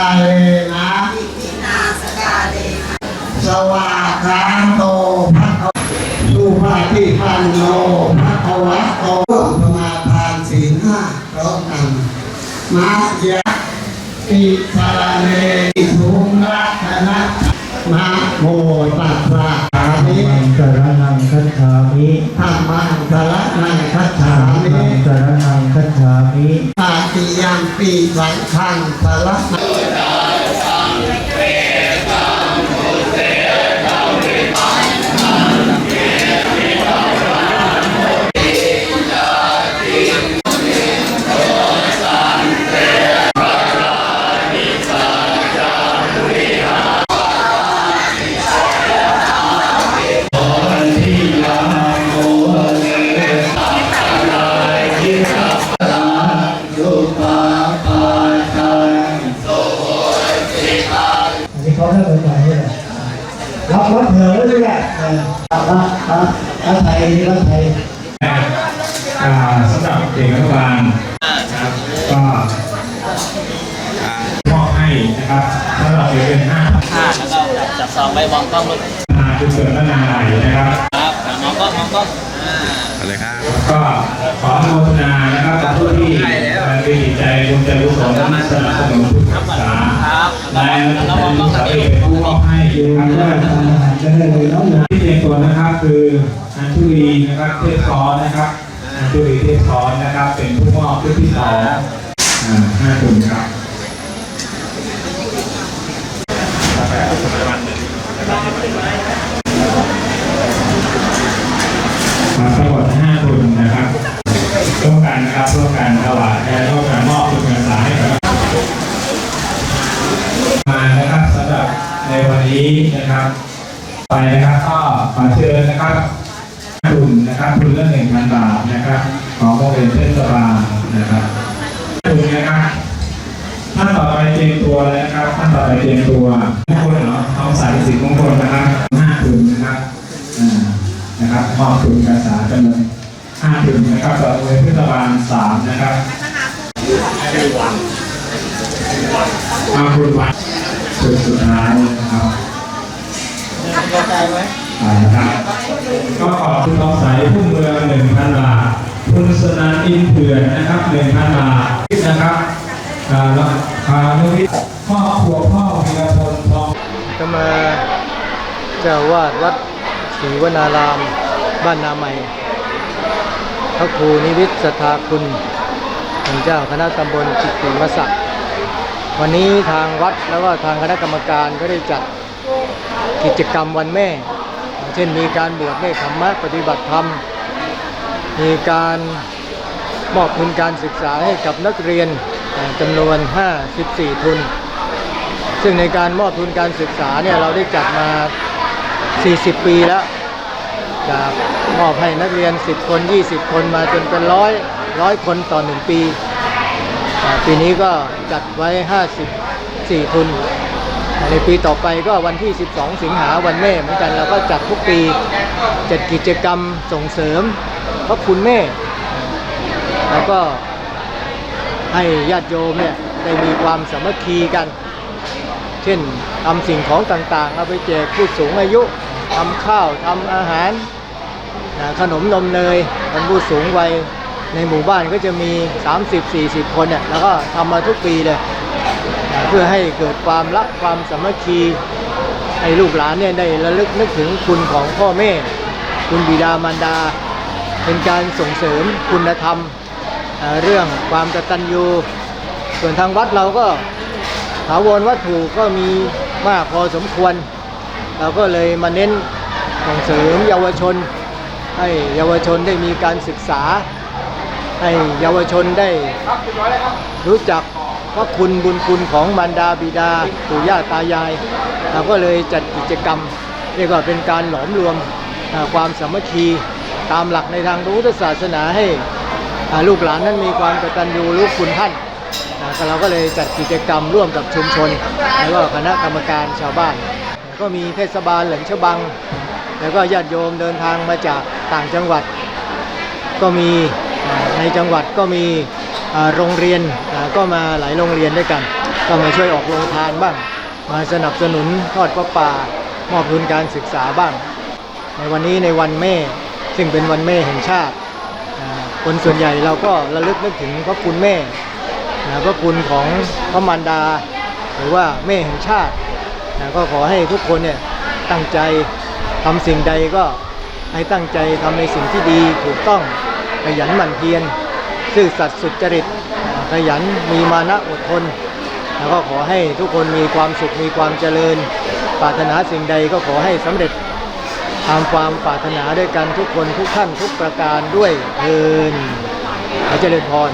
าเลนะทินาสกาเลนะสวาคาโตภะคะสุภาทิปันโนภะคะวะโตสมาทานศีลห้าพร้อมกันมายะติสารเนสุงรัตนะนะโมตัสสะสามิมังสรนังคัจฉามิธรรมังสารนังคัจฉาธัมมิมังสรนัง ฉามิตาติยังปีสังฆังสาร รับไทยรับไทยอ่าสำหรับเด็กอนุบาลนะครับก็มอบให้นะครับสำหรับเด็กเป็นห้าห้าแล้วก็จับจับซองไว้มองกล้องลูกนาจุดเกิดและนาไหลนะครับครับมองกล้องมองกล้องอ่าก็ขออนุโมทนานะครับกับผู้ที่มีจิตใจบุญใจกุศลสนับสนุนผู้ศึกษาครับนายอนุสาวรีย์สารีเป็นผู้มอบให้ดูนะครับว่าทำอาหารจะได้เลยน้องนะที่เต รียมตัวนะครับคืออัญชุลีนะครับเทพซ้อนนะครับอัญชุลีเทพซ้อนนะครับ เป็นผู้มอบชุดที่สองอ่าห้าทุนครับมาทั้งหมด5ทุนนะครับร่วมกันนะครับร่วมกันถวายและร่วมกันมอบทุนการศึกษาให้กับมานะครับสำหรับในวันนี้นะครับ ไปนะครับก็ขอเชิญนะครับทุนนะครับทุนละหนึ่งพันบาทนะครับ ของโรงเรียนเทศบาลนะครับทุนนะครับท่านต่อไปเตรียมตัวเลยนะครับท่านต่อไปเตรียมตัวมงคลเนาะทองสายสิบมงคลนะครับห้าทุนนะครับอ่านะครับมอบทุนการศึกษาจำนวนห้าทุนนะครับต่อโรงเรียนเทศบาลสามนะครับมาคุณวัดสุดสุดท้ายนะครับ อ่านะครับก็ขอบคุณทองใสผู้เมืองหนึ่งพันบาทคุณสนานอินเถื่อนนะครับหนึ่งพันบาทนะครับอ่าแล้วพานุวิทย์พ่อครัวพ่อวีรพลทองก็มาเจ้าวาดวัดศรีวนาราม บ้านนาใหม่พระครูนิวิทย์สัทธาคุณท่านเจ้าคณะตำบลจิตติมศักดิ์วันนี้ทางวัดแล้วก็ทางคณะกรรมการก็ได้จัด กิจกรรมวันแม่ เช่นมีการบวชเนคขมมะปฏิบัติธรรม มีการมอบทุนการศึกษาให้กับนักเรียนจำนวน 54 ทุน ซึ่งในการมอบทุนการศึกษาเนี่ยเราได้จัดมา 40 ปีแล้วจากมอบให้นักเรียน 10 คน 20 คนมาจนเป็นร้อยร้อยคนต่อ1ปีอ่าปีนี้ก็จัดไว้ 54 ทุน ในปีต่อไปก็วันที่ 12 สิงหาวันแม่เหมือนกันเราก็จัดทุกปีจัดกิจกรรมส่งเสริมพระคุณแม่ แล้วก็ให้ญาติโยมเนี่ยได้มีความสามัคคีกัน เช่นทำสิ่งของต่างๆ เอาไปแจกผู้สูงอายุทำข้าวทำอาหารนะขนมนมเนยคนผู้สูงวัยในหมู่บ้านก็จะมี 30-40 คนเนี่ยแล้วก็ทำมาทุกปีเลย เพื่อให้เกิดความรักความสามัคคีให้ลูกหลานเนี่ยได้ระลึกนึกถึงคุณของพ่อแม่ คุณบิดามารดา เป็นการส่งเสริมคุณธรรมเอ่อเรื่องความกตัญญูส่วนทางวัดเราก็ถาวรวัตถุก็มีมากพอสมควร เราก็เลยมาเน้นส่งเสริมเยาวชน ให้เยาวชนได้มีการศึกษา ให้เยาวชนได้รู้จักพระคุณบุญคุณของมารดาบิดาปู่ย่าตายาย เราก็เลยจัดกิจกรรมเรียกว่าเป็นการหลอมรวมความสามัคคีตามหลักในทางพุทธศาสนาให้ลูกหลานนั้นมีความกตัญญูรู้คุณท่านเราก็เลยจัดกิจกรรมร่วมกับชุมชน แล้วก็คณะกรรมการชาวบ้าน ก็มีเทศบาลเหลินฉบัง แล้วก็ญาติโยมเดินทางมาจากต่างจังหวัด ก็มี ในจังหวัดก็มีโรงเรียนก็มาหลายโรงเรียนด้วยกัน ก็มาช่วยออกโรงทานบ้าง มาสนับสนุนทอดพระป่ามอบทุนการศึกษาบ้าง ในวันนี้ในวันแม่ ซึ่งเป็นวันแม่แห่งชาติ คนส่วนใหญ่เราก็ระลึกนึกถึงพระคุณแม่พระคุณของพระมารดา หรือว่าแม่แห่งชาติก็ขอให้ทุกคนเนี่ยตั้งใจทำสิ่งใดก็ให้ตั้งใจทำในสิ่งที่ดีถูกต้อง ขยันหมั่นเพียรซื่อสัตย์สุจริต ขยันมีมานะอดทน แล้วก็ขอให้ทุกคนมีความสุขมีความเจริญ ปรารถนาสิ่งใดก็ขอให้สำเร็จตามความปรารถนาด้วยกันทุกคนทุกท่านทุกประการด้วยเทินขอเจริญพร